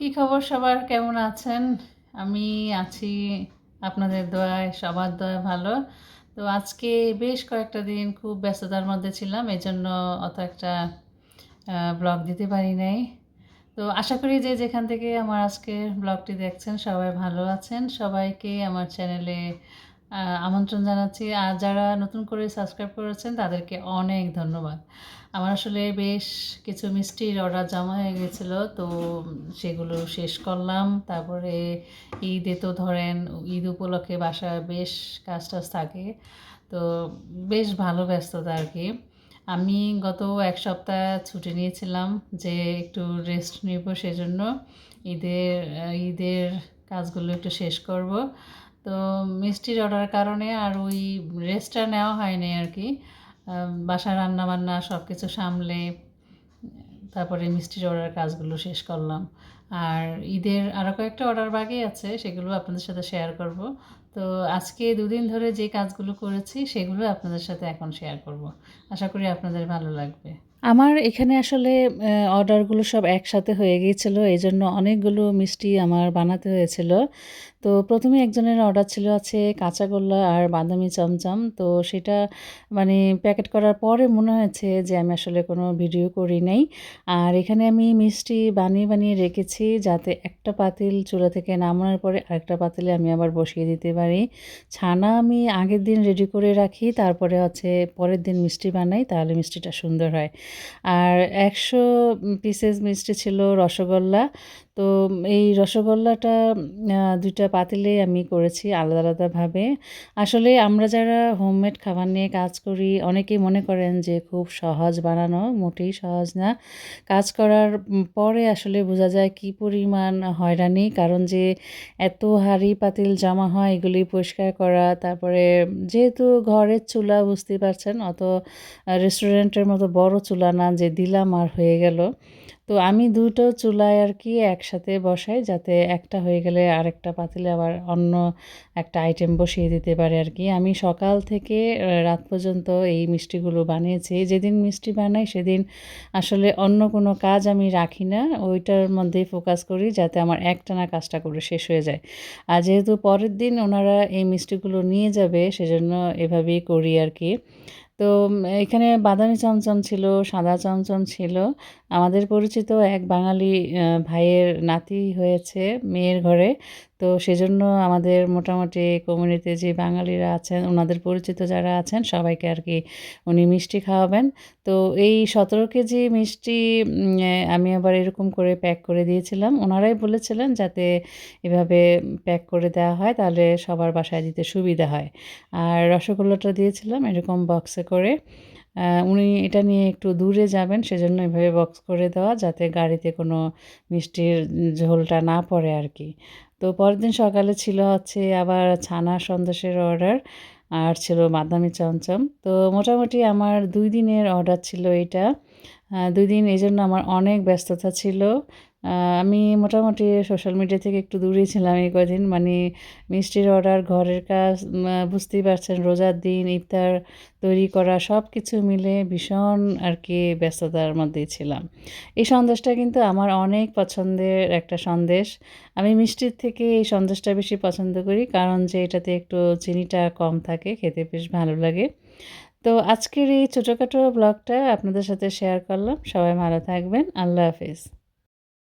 কি খবর সবার? কেমন আছেন? আমি আছি আপনাদের দোয়ায়, সবার দোয়ায় ভালো। তো আজকে বেশ কয়েকটা দিন খুব ব্যস্ততার মধ্যে ছিলাম এই জন্য অত একটা ব্লগ দিতে পারি নাই। তো আশা করি যে যেখান থেকে আমার আজকের ব্লগটি দেখছেন সবাই ভালো আছেন। সবাইকে আমার চ্যানেলে আমন্ত্রণ জানাচ্ছি। আর যারা নতুন করে সাবস্ক্রাইব করেছেন, তাদেরকে অনেক ধন্যবাদ। আমার আসলে বেশ কিছু মিষ্টির অর্ডার জমা হয়ে গেছিল, তো সেগুলো শেষ করলাম। তারপরে ঈদে তো ধরেন, ঈদ উপলক্ষে বাসায় বেশ কাজ টাজ থাকে, তো বেশ ভালো ব্যস্ততা আর কি। আমি গত এক সপ্তাহ ছুটি নিয়েছিলাম যে একটু রেস্ট নেব সেজন্য। ঈদের ঈদের কাজগুলো একটু শেষ করব। তো মিষ্টির অর্ডার কারণে আর ওই রেস্টটা নেওয়া হয়নি আর কি। বাসা রান্না বান্না সব কিছু সামলে তারপরে মিষ্টির অর্ডার কাজগুলো শেষ করলাম। আর ঈদের আরও কয়েকটা অর্ডার বাকি আছে, সেগুলো আপনাদের সাথে শেয়ার করব। তো আজকে দুদিন ধরে যে কাজগুলো করেছি, সেগুলো আপনাদের সাথে এখন শেয়ার করব। আশা করি আপনাদের ভালো লাগবে। আমার এখানে আসলে অর্ডারগুলো সব একসাথে হয়ে গিয়েছিল এই জন্য অনেকগুলো মিষ্টি আমার বানাতে হয়েছিল। তো প্রথমে একজনের অর্ডার ছিল আছে কাঁচাগোল্লা আর বাদামি চমচম। তো সেটা মানে প্যাকেট করার পরে মনে হয়েছে যে আমি আসলে কোনো ভিডিও করি নাই। আর এখানে আমি মিষ্টি বানিয়ে বানিয়ে রেখেছি যাতে একটা পাতিল চুলা থেকে নামানোর পরে আরেকটা পাতিলে আমি আবার বসিয়ে দিতে পারি। ছানা আমি আগের দিন রেডি করে রাখি, তারপরে হচ্ছে পরের দিন মিষ্টি বানাই, তাহলে মিষ্টিটা সুন্দর হয়। আর একশো পিসেস মিষ্টি ছিল রসগোল্লা। তো এই রসগোল্লাটা দুইটা পাতিলে আমি করেছি আলাদা আলাদাভাবে। আসলে আমরা যারা হোমমেড খাবার নিয়ে কাজ করি, অনেকেই মনে করেন যে খুব সহজ বানানো, মোটেই সহজ না। কাজ করার পরে আসলে বোঝা যায় কি পরিমাণ হয়রানি, কারণ যে এত হাড়ি পাতিল জমা হয় এগুলি পরিষ্কার করা, তারপরে যেহেতু ঘরের চুলা বুঝতেই পারছেন, অত রেস্টুরেন্টের মতো বড় চুলা না যে দিলাম আর হয়ে গেল। তো আমি দুটো চুলায় আর কি একসাথে বসাই যাতে একটা হয়ে গেলে আরেকটা পাতিলে আবার অন্য একটা আইটেম বসিয়ে দিতে পারে আর কি আমি সকাল থেকে রাত পর্যন্ত এই মিষ্টিগুলো বানিয়েছি। যেদিন মিষ্টি বানাই সেদিন আসলে অন্য কোনো কাজ আমি রাখি না। ওইটার মধ্যেই ফোকাস করি যাতে আমার একটানা কাজটা করে শেষ হয়ে যায়। আর যেহেতু পরের দিন ওনারা এই মিষ্টিগুলো নিয়ে যাবে সেজন্য এভাবেই করি আর কি তো এখানে বাদামি চমচম ছিল, সাদা চমচম ছিল। আমাদের পরিচিত এক বাঙালি ভাইয়ের নাতি হয়েছে, মেয়ের ঘরে। তো সেজন্য আমাদের মোটামুটি কমিউনিটিতে যে বাঙালিরা আছেন, ওনাদের পরিচিত যারা আছেন, সবাইকে আর কি উনি মিষ্টি খাওয়াবেন। তো এই সতেরো কেজি মিষ্টি আমি আবার এরকম করে প্যাক করে দিয়েছিলাম। ওনারাই বলেছিলেন যাতে এভাবে প্যাক করে দেওয়া হয়, তাহলে সবার বাসায় দিতে সুবিধা হয়। আর রসগোল্লাটা দিয়েছিলাম এরকম বক্সে করে। উনি এটা নিয়ে একটু দূরে যাবেন, সেজন্য এভাবে বক্স করে দেওয়া যাতে গাড়িতে কোনো মিষ্টির ঝোলটা না পড়ে আর কি তো পরের দিন সকালে ছিল হচ্ছে আবার ছানা সন্দেশের অর্ডার আর ছিল বাদামি চমচম। তো মোটামুটি আমার দুই দিনের অর্ডার ছিল এটা দুই দিন এই জন্য আমার অনেক ব্যস্ততা ছিল। আমি মোটামুটি সোশ্যাল মিডিয়া থেকে একটু দূরেই ছিলাম এই কদিন মানে মিষ্টির অর্ডার ঘরের কাজ বুঝতেই পারছেন, রোজার দিন, ইফতার তৈরি করা সব কিছু মিলে ভীষণ আর কি ব্যস্ততার মধ্যেই ছিলাম। এই সন্দেশটা কিন্তু আমার অনেক পছন্দের একটা সন্দেশ। আমি মিষ্টির থেকে এই সন্দেশটা বেশি পছন্দ করি, কারণ যে এটাতে একটু চিনিটা কম থাকে, খেতে বেশ ভালো লাগে। তো আজকের এই ছোটোখাটো ব্লগটা আপনাদের সাথে শেয়ার করলাম। সবাই ভালো থাকবেন। আল্লাহ হাফিজ।